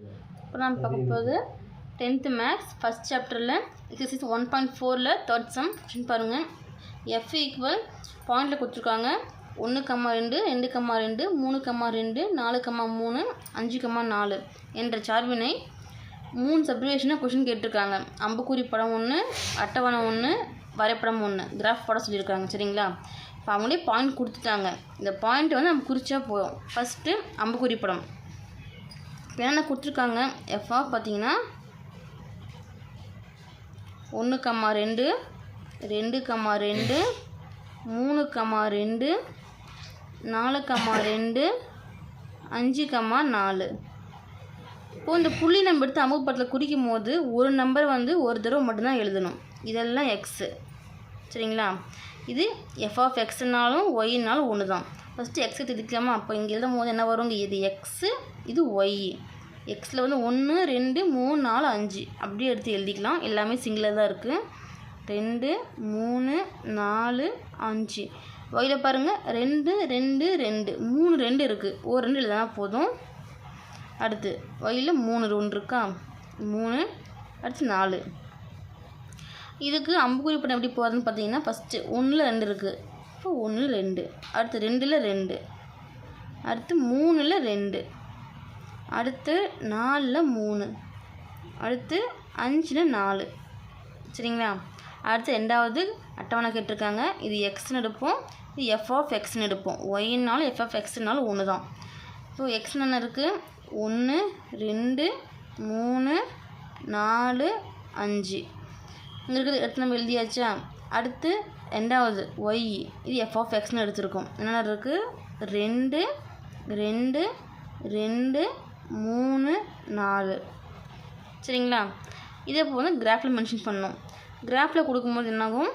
இப்போ நம்ம பார்க்க போகுது. டென்த்து மேக்ஸ் ஃபஸ்ட் சாப்டரில் எக்ஸசைஸ் ஒன் பாயிண்ட் ஃபோரில் தேர்ட் சம் கொஷின் பாருங்கள் எஃப் ஈக்குவல் பாயிண்டில் கொடுத்துருக்காங்க. ஒன்று கம்மா ரெண்டு ரெண்டு கம்மா ரெண்டு மூணு கம்மா ரெண்டு நாலு கம்மா மூணு அஞ்சு கம்மா நாலு என்ற சார்பினை மூணு சப்ரிவேஷனாக கொஷின் கேட்டிருக்காங்க. அம்புக்குறி படம் ஒன்று அட்டவணை ஒன்று வரைபடம் ஒன்று கிராஃப் படம் சொல்லியிருக்காங்க. சரிங்களா? இப்போ அவங்களே பாயிண்ட் கொடுத்துட்டாங்க. இந்த பாயிண்ட் வந்து நம்ம குறித்தா போதும். ஃபஸ்ட்டு அம்புக்குறி படம். என்ன கொடுத்துருக்காங்க. எஃப்ஆ பார்த்தீங்கன்னா ஒன்று கம்மா ரெண்டு ரெண்டு கம்மா ரெண்டு மூணு கம்மா ரெண்டு நாலு கம்மா ரெண்டு அஞ்சு கம்மா நாலு. இப்போது இந்த புள்ளி நம்ம எடுத்து அமுகப்படத்தில் குறிக்கும் போது ஒரு நம்பர் வந்து ஒரு தடவை மட்டும்தான் எழுதணும். இதெல்லாம் எக்ஸு சரிங்களா? இது எஃப் ஆஃப் எக்ஸ்னாலும் ஒய்னாலும் ஒன்று தான் ஃபஸ்ட்டு எக்ஸ் திதிக்கலாமா அப்போ இங்கே எழுதும் போது என்ன வருங்க? இது எக்ஸு இது ஒய் எக்ஸில் வந்து ஒன்று ரெண்டு மூணு நாலு அஞ்சு. அப்படியே எடுத்து எழுதிக்கலாம். எல்லாமே சிங்கிளாக தான் இருக்குது ரெண்டு மூணு நாலு அஞ்சு. ஒயில் பாருங்கள் ரெண்டு ரெண்டு ரெண்டு. மூணு ரெண்டு இருக்குது ஒரு ரெண்டு எழுதினா போதும். அடுத்து ஒயில் மூணு ஒன்று இருக்கா? மூணு. அடுத்து நாலு. இதுக்கு அம்புக்குறி படம் எப்படி போகிறதுன்னு பார்த்தீங்கன்னா ஃபஸ்ட்டு ஒன்றில் ரெண்டு இருக்குது இப்போ ஒன்று ரெண்டு. அடுத்து ரெண்டில் ரெண்டு. அடுத்து மூணில் ரெண்டு. அடுத்து நாலில் மூணு. அடுத்து அஞ்சில் நாலு. சரிங்களா? அடுத்து ரெண்டாவது அட்டவணை கேட்டிருக்காங்க. இது எக்ஸ்னு எடுப்போம். இது எஃப் ஆஃப் எக்ஸ்னு எடுப்போம். ஒய்னாலும் எஃப் ஆஃப் எக்ஸ்னாலும் ஒன்று தான். இப்போது எக்ஸ் என்ன இருக்குது ஒன்று ரெண்டு மூணு நாலு அஞ்சு. இங்கே இருக்கிற இடத்துல நம்ம எழுதியாச்சா? அடுத்து ரெண்டாவது ஒய் இது எஃப் ஆஃப் எக்ஸ்னு எடுத்திருக்கோம். என்னென்ன இருக்குது ரெண்டு ரெண்டு ரெண்டு மூணு நாலு. சரிங்களா? இதே போல் கிராஃபில் மென்ஷன் பண்ணோம் கிராஃபில் கொடுக்கும்போது என்னாகும்?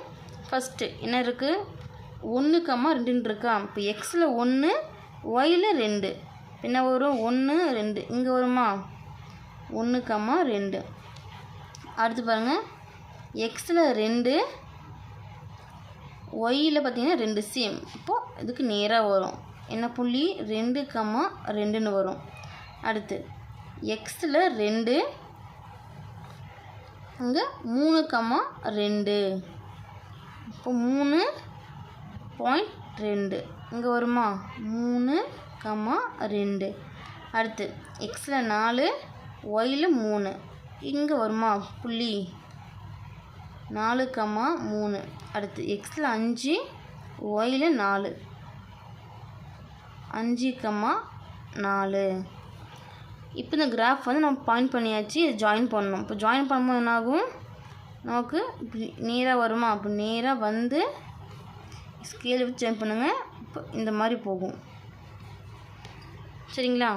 ஃபஸ்ட்டு என்ன இருக்குது ஒன்று கம்மா ரெண்டுன்னு இருக்கா? இப்போ எக்ஸில் ஒன்று ஒயில் ரெண்டு. என்ன வரும்? ஒன்று ரெண்டு. இங்கே வருமா? ஒன்று கம்மா ரெண்டு. அடுத்து பாருங்கள் எக்ஸில் ரெண்டு ஒய்யில் பார்த்திங்கன்னா ரெண்டு சேம் இப்போது இதுக்கு நேராக வரும். என்ன புள்ளி? ரெண்டு கம்மா ரெண்டுன்னு வரும். அடுத்து எக்ஸில் ரெண்டு அங்கே மூணு கம்மா ரெண்டு. இப்போ மூணு பாயிண்ட் ரெண்டு. இங்கே வருமா? மூணு கம்மா ரெண்டு. அடுத்து எக்ஸில் நாலு ஒயில் மூணு. இங்கே வருமா புள்ளி? நாலு கம்மா மூணு. அடுத்து எக்ஸில் அஞ்சு ஒயில் நாலு. அஞ்சு கம்மா நாலு. இப்போ இந்த கிராஃப் வந்து நம்ம பாயிண்ட் பண்ணியாச்சு இது ஜாயின் பண்ணணும். இப்போ ஜாயின் பண்ணும்போது என்னாகும்? நமக்கு நேராக வருமா? அப்போ நேராக வந்து ஸ்கேல் வச்சு ஜாயின் பண்ணுங்கள் இப்போ இந்த மாதிரி போகும். சரிங்களா?